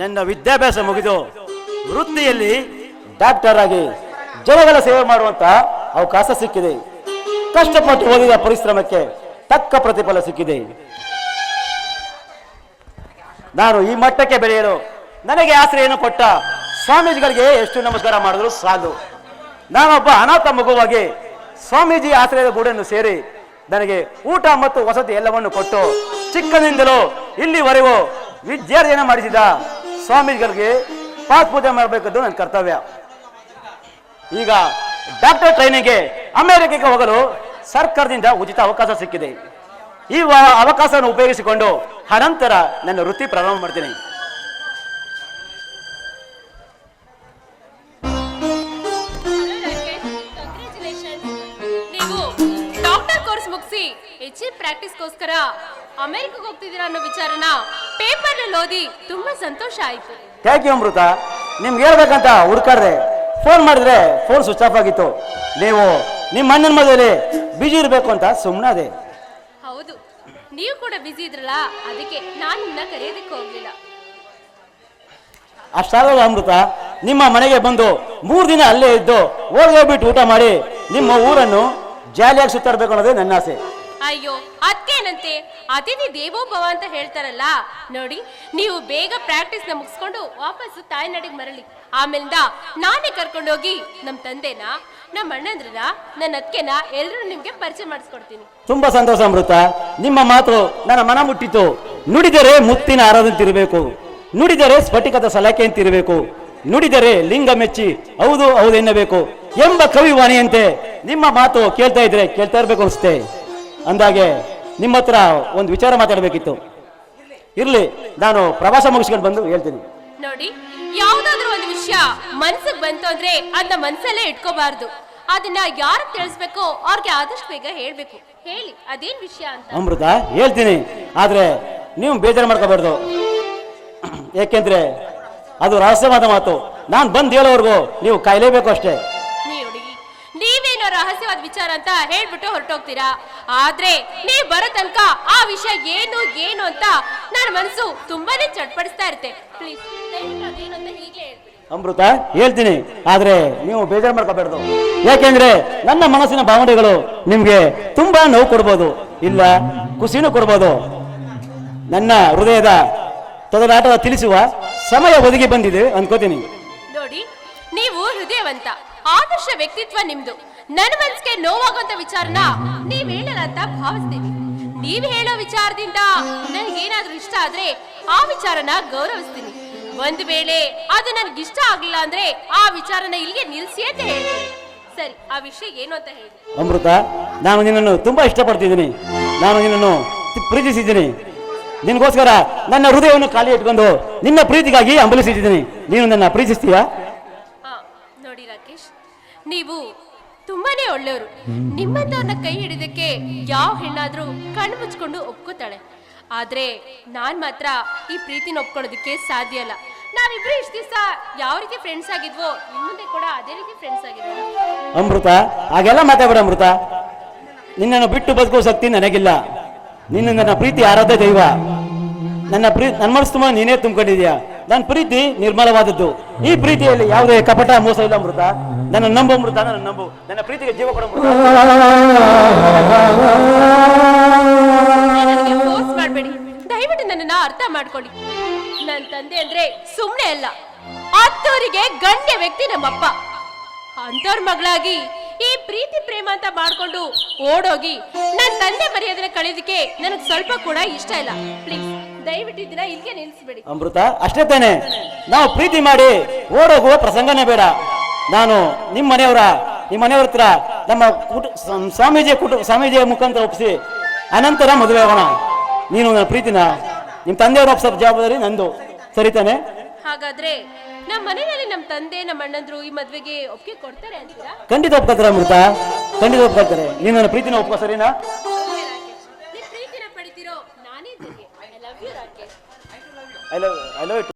ನನ್ನ ವಿದ್ಯಾಭ್ಯಾಸ ಮುಗಿದು ವೃತ್ತಿಯಲ್ಲಿ ಡಾಕ್ಟರ್ ಆಗಿ ಜನಗಳ ಸೇವೆ ಮಾಡುವಂತ ಅವಕಾಶ ಸಿಕ್ಕಿದೆ. ಕಷ್ಟಪಟ್ಟು ಓದಿದ ಪರಿಶ್ರಮಕ್ಕೆ ತಕ್ಕ ಪ್ರತಿಫಲ ಸಿಕ್ಕಿದೆ. ನಾನು ಈ ಮಟ್ಟಕ್ಕೆ ಬೆಳೆಯಲು ನನಗೆ ಆಶ್ರಯನ್ನು ಕೊಟ್ಟ ಸ್ವಾಮೀಜಿಗಳಿಗೆ ಎಷ್ಟು ನಮಸ್ಕಾರ ಮಾಡಿದ್ರು ಸಾಲು. ನಾನೊಬ್ಬ ಅನಾಥ ಮಗುವಾಗಿ ಸ್ವಾಮೀಜಿ ಆಶ್ರಯದ ಗೂಡನ್ನು ಸೇರಿ ನನಗೆ ಊಟ ಮತ್ತು ವಸತಿ ಎಲ್ಲವನ್ನು ಕೊಟ್ಟು ಚಿಕ್ಕನಿಂದಲೂ ಇಲ್ಲಿವರೆಗೂ ವಿದ್ಯಾರ್ಜನೆ ಮಾಡಿಸಿದ ಸ್ವಾಮೀಜಿಗಳಿಗೆ ಪಾತ್ ಪೂಜೆ ಮಾಡಬೇಕದ್ದು ನನ್ನ ಕರ್ತವ್ಯ. ಈಗ ಡಾಕ್ಟರ್ ಟ್ರೈನಿಂಗ್ಗೆ ಅಮೆರಿಕಕ್ಕೆ ಹೋಗಲು ಸರ್ಕಾರದಿಂದ ಉಚಿತ ಅವಕಾಶ ಸಿಕ್ಕಿದೆ. ಈ ಅವಕಾಶವನ್ನು ಉಪಯೋಗಿಸಿಕೊಂಡು ಅನಂತರ ನನ್ನ ವೃತ್ತಿ ಪ್ರಾರಂಭ ಮಾಡ್ತೀನಿ. ಪ್ರಾಕ್ಟೀಸ್ಗೋಸ್ಕರ ಅಮೆರಿಕಕ್ಕೆ ಹೋಗ್ತಿದ್ದೀರಾ ಅನ್ನೋ ವಿಚಾರನ ಪೇಪರ್ನಲ್ಲಿ ಓದಿ ತುಂಬಾ ಸಂತೋಷ ಆಯ್ತು. Thank you Amrita. ನಿಮ್ಗೆ ಹೇಳ್ಬೇಕಂತ ಹುಡ್ಕಾಡ್ದೆ ಫೋನ್ ಮಾಡಿದ್ರೆ ಫೋನ್ ಸ್ವಿಚ್ ಆಫ್ ಆಗಿತ್ತು. ನೀವು ನಿಮ್ಮ ಅಣ್ಣನ ಮದುವೆಯಲ್ಲಿ ಬಿಜಿ ಇರಬೇಕು ಅಂತ ಸುಮ್ಮನಾದೆ ಹೌದು. ನೀವು ಕೂಡ ಬಿಸಿ ಇದ್ರಲ್ಲ ಅದಕ್ಕೆ ನಾನು ನಿಮ್ಮನ್ನ ಕರೆಯೋದಕ್ಕೆ ಹೋಗ್ಲಿಲ್ಲ. ಅಷ್ಟಾಗಲ್ಲ ಅಮೃತ. ನಿಮ್ಮ ಮನೆಗೆ ಬಂದು ಮೂರು ದಿನ ಅಲ್ಲೇ ಇದ್ದು ಹೋಗಿ ಹೋಗ್ಬಿಟ್ಟು ಊಟ ಮಾಡಿ ನಿಮ್ಮ ಊರನ್ನು ಜಾಲಿಯಾಗಿ ಸುತ್ತಾಡ್ಬೇಕು ಅನ್ನೋದೇ ನನ್ನ ಆಸೆ. ಅಯ್ಯೋ ಅದಕ್ಕೇನಂತೆ ಅತಿಥಿ ದೇವೋಭವ ಅಂತ ಹೇಳ್ತಾರಲ್ಲ. ನೋಡಿ, ನೀವು ಬೇಗ ಪ್ರಾಕ್ಟೀಸ್ನ ಮುಗಿಸ್ಕೊಂಡು ವಾಪಸ್ಸು ತಾಯ್ನಾಡಿಗೆ ಮರಳಿ. ಆಮೇಲಿಂದ ನಾನೇ ಕರ್ಕೊಂಡೋಗಿ ನಮ್ಮ ತಂದೆನ ನಮ್ಮ ಅಣ್ಣಂದ್ರನ ನನ್ನ ಅತ್ಕೆನ ಎಲ್ಲರೂ ನಿಮ್ಗೆ ಪರಿಚಯ ಮಾಡಿಸ್ಕೊಡ್ತೀನಿ. ತುಂಬಾ ಸಂತೋಷ, ಅಮೃತ. ನಿಮ್ಮ ಮಾತು ನನ್ನ ಮನ ಮುಟ್ಟಿತು. ನುಡಿದರೆ ಮುತ್ತಿನ ಆರಾಧಂತಿರಬೇಕು ನುಡಿದರೆ ಸ್ಫಟಿಕದ ಸಲಾಕೆ ಅಂತಿರಬೇಕು ನುಡಿದರೆ ಲಿಂಗ ಮೆಚ್ಚಿ, ಹೌದು ಹೌದು ಎನ್ನಬೇಕು ಎಂಬ ಕವಿ ವಾಣಿಯಂತೆ ನಿಮ್ಮ ಮಾತು ಕೇಳ್ತಾ ಇದ್ರೆ ಕೇಳ್ತಾ ಇರ್ಬೇಕು ಅನಿಸುತ್ತೆ. ಅಂದಾಗೆ ನಿಮ್ಮ ಹತ್ರ ಒಂದು ವಿಚಾರ ಮಾತಾಡಬೇಕಿತ್ತು. ಇರ್ಲಿ ನಾನು ಪ್ರವಾಸ ಮುಗಿಸ್ಕೊಂಡು ಬಂದು ಹೇಳ್ತೀನಿ. ನೋಡಿ ಯಾವ್ದಾದ್ರು ಒಂದು ವಿಷಯ ಮನ್ಸಿಗೆ ಬಂತು ಅಂದ್ರೆ ಅದನ್ನ ಮನ್ಸಲ್ಲೇ ಇಟ್ಕೋಬಾರ್ದು. ಅದನ್ನ ಯಾರು ತಿಳಿಸ್ಬೇಕು ಅವ್ರಿಗೆ ಆದಷ್ಟು ಬೇಗ ಹೇಳ್ಬೇಕು. ಹೇಳಿ ಅದೇನ್ ವಿಷಯ ಅಂತ? ಅಮೃತ ಹೇಳ್ತೀನಿ. ಆದ್ರೆ ನೀವು ಬೇಜಾರು ಮಾಡ್ಕೋಬಾರ್ದು. ಯಾಕೆಂದ್ರೆ ಅದು ರಹಸ್ಯವಾದ ಮಾತು. ನಾನು ಬಂದು ಹೇಳೋವರೆಗೂ ನೀವು ಕಾಯಲೇಬೇಕು ಅಷ್ಟೇ. ರಹಸ್ಯವಾದ ವಿಚಾರ ಅಂತ ಹೇಳ್ಬಿಟ್ಟು ಹೊರಟೋಗ್ತೀರಾ? ಆದ್ರೆ ನೀ ಬರೋ ತನಕ ಆ ವಿಷಯ ಏನು ಏನು ಅಂತ ನನ್ನ ಮನಸ್ಸು ತುಂಬಾನೇ ಚಟ್ಪಡಿಸ್ತಾ ಇರುತ್ತೆ. ಪ್ಲೀಸ್ ಅಮೃತ ಹೇಳ್ತೀನಿ. ಆದ್ರೆ ನೀವು ಬೇಜಾರು ಮಾಡ್ಕೋಬಾರ್ದು ಯಾಕೆಂದ್ರೆ ನನ್ನ ಮನಸ್ಸಿನ ಭಾವನೆಗಳು ನಿಮ್ಗೆ ತುಂಬಾ ನೋವು ಕೊಡ್ಬೋದು. ಇಲ್ಲ ಖುಷಿನೂ ಕೊಡ್ಬೋದು. ನನ್ನ ಹೃದಯದ ತೊದಲಾಟದ ತಿಳಿಸುವ ಸಮಯ ಒದಗಿ ಬಂದಿದೆ ಅನ್ಕೋತೀನಿ. ನೋಡಿ ನೀವು ಹೃದಯವಂತ ಆದರ್ಶ ವ್ಯಕ್ತಿತ್ವ ನಿಮ್ದು. ನನ್ನ ಮನ್ಸಿಗೆ ನೋವಾಗುವಂತ ವಿಚಾರನ ನೀವ್ ಹೇಳಲ್ಲ ಅಂತ ಭಾವಿಸ್ತೀನಿ ನೀವ್ ಹೇಳೋ ವಿಚಾರದಿಂದ ನನಗೇನಾದ್ರೂ ಇಷ್ಟ ಆದ್ರೆ ಆ ವಿಚಾರನ ಗೌರವಿಸ್ತೀನಿ. ಒಂದ್ ವೇಳೆ ಅದು ನನ್ಗೆ ಇಷ್ಟ ಆಗ್ಲಿಲ್ಲ ಅಂದ್ರೆ ಆ ವಿಚಾರನ ಇಲ್ಲಿಗೆ ನಿಲ್ಸಿ ಅಂತ ಹೇಳಿ ಸರಿ ಆ ವಿಷಯ ಏನು ಅಂತ ಹೇಳಿ. ಅಮೃತ ನಾನು ನಿನ್ನನ್ನು ತುಂಬಾ ಇಷ್ಟಪಡ್ತಿದ್ದೀನಿ. ನಾನು ನಿನ್ನನ್ನು ಪ್ರೀತಿಸಿದ್ದೀನಿ. ನಿನಗೋಸ್ಕರ ನನ್ನ ಹೃದಯವನ್ನು ಖಾಲಿ ಇಟ್ಕೊಂಡು ನಿನ್ನ ಪ್ರೀತಿಗಾಗಿ ಅಂಬಲಿಸಿದ್ದೀನಿ ನೀನು ನನ್ನ ಪ್ರೀತಿಸ್ತೀಯಾ? ನೋಡಿ ರಾಕೇಶ್ ನೀವು ಒಳ್ಳೆಯವರು. ನಿಮ್ಮಂತವ್ರನ್ನ ಕೈ ಹಿಡಿದಕ್ಕೆ ಯಾವ ಹೆಣ್ಣಾದ್ರೂ ಕಣ್ಣು ಮುಚ್ಕೊಂಡು ಒಪ್ಕೋತಾಳೆ. ಆದ್ರೆ ನಾನ್ ಮಾತ್ರ ಈ ಪ್ರೀತಿನ ಒಪ್ಕೊಳ್ಳೋದಕ್ಕೆ ಸಾಧ್ಯ ಅಲ್ಲ ನಾವಿಬ್ರು ಇಷ್ಟ ದಿವಸ ಯಾವ ರೀತಿ ಫ್ರೆಂಡ್ಸ್ ಆಗಿದ್ವೋ ಇನ್ ಮುಂದೆ ಕೂಡ ಅದೇ ರೀತಿ ಫ್ರೆಂಡ್ಸ್ ಆಗಿದ್ವಿ. ಅಮೃತ, ಹಾಗೆಲ್ಲ ಮಾತಾಡಬೇಡ ಅಮೃತ. ನಿನ್ನನ್ನು ಬಿಟ್ಟು ಬದುಕುವ ಶಕ್ತಿ ನನಗಿಲ್ಲ. ನಿನ್ನ ನನ್ನ ಪ್ರೀತಿ ಆರಾಧ್ಯ ದೈವ. ನನ್ನ ಪ್ರೀತಿ ನನ್ನ ಮನಸ್ಸು ತುಂಬ ನೀನೇ ತುಂಬಿಕೊಂಡಿದ್ಯಾ ನನ್ನ ಪ್ರೀತಿ ನಿರ್ಮಲವಾದದ್ದು. ಈ ಪ್ರೀತಿಯಲ್ಲಿ ಯಾವುದೇ ಕಪಟ ಮೋಸ ಇಲ್ಲ ಅಮೃತ. ನನ್ನ ನಂಬು ಮೃತ ನನ್ನ ನಂಬು. ನನ್ನ ಪ್ರೀತಿಗೆ ಜೀವ ಕೊಡ ಫೋರ್ಸ್ ಮಾಡಬೇಡಿ. ದಯವಿಟ್ಟು ನನ್ನನ್ನ ಅರ್ಥ ಮಾಡ್ಕೊಳ್ಳಿ. ನನ್ನ ತಂದೆ ಅಂದ್ರೆ ಸುಮ್ಮನೆ ಅಲ್ಲ. ಅತ್ತೋರಿಗೆ ಗಣ್ಯ ವ್ಯಕ್ತಿ ನಮ್ಮಪ್ಪ. ಅಂತವ್ರ ಮಗಳಾಗಿ ಈ ಪ್ರೀತಿ ಪ್ರೇಮ ಅಂತ ಮಾಡ್ಕೊಂಡು ಓಡೋಗಿ ನನ್ನ ತಂದೆ ಮರ್ಯಾದನ್ನ ಕಳೆಯೋದಕ್ಕೆ ನನಗೆ ಸ್ವಲ್ಪ ಕೂಡ ಇಷ್ಟ ಇಲ್ಲ. ಪ್ಲೀಸ್ ದಯವಿಟ್ಟು ಇದನ್ನ ಇಲ್ಲಿಗೆ ನಿಲ್ಲಿಸ್ಬೇಡಿ. ಅಮೃತ ಅಷ್ಟೇ ತಾನೆ. ನಾವು ಪ್ರೀತಿ ಮಾಡಿ ಓಡೋಗುವ ಪ್ರಸಂಗನೇ ಬೇಡ. ನಾನು ನಿಮ್ಮ ಮನೆಯವರ ನಿಮ್ಮ ಮನೆಯವ್ರ ಹತ್ರ ನಮ್ಮ ಕುಟು ಸ್ವಾಮೀಜಿ ಸ್ವಾಮೀಜಿಯ ಕುಟು ಸ್ವಾಮೀಜಿಯ ಮುಖಾಂತರ ಒಪ್ಪಿಸಿ ಅನಂತರ ಮದುವೆ ಆಗೋಣ. ನೀನು ನನ್ನ ಪ್ರೀತಿನ ನಿಮ್ಮ ತಂದೆಯವರ ಒಪ್ಸೋ ಜವಾಬ್ದಾರಿ ನಂದು. ಸರಿ ತಾನೆ? ಹಾಗಾದ್ರೆ ನಮ್ಮ ಮನೆಯಲ್ಲಿ ನಮ್ಮ ತಂದೆ ನಮ್ಮ ಅಣ್ಣಂದ್ರು ಈ ಮದ್ವೆಗೆ ಒಪ್ಪಿಗೆ ಕೊಡ್ತಾರೆ ಅಂತೀರಾ? ಖಂಡಿತ ಒಪ್ಕೊತಾರೆ ಅಮೃತ. ಖಂಡಿತ ಒಪ್ಕೊಳ್ತಾರೆ. ನೀನು ನನ್ನ ಪ್ರೀತಿನ ಒಪ್ಕೋ ಸರಿನಾ? ಪ್ರೀತಿನ ಪಡಿತಿರೋ ನಾನೇ I love you Rakesh. I love I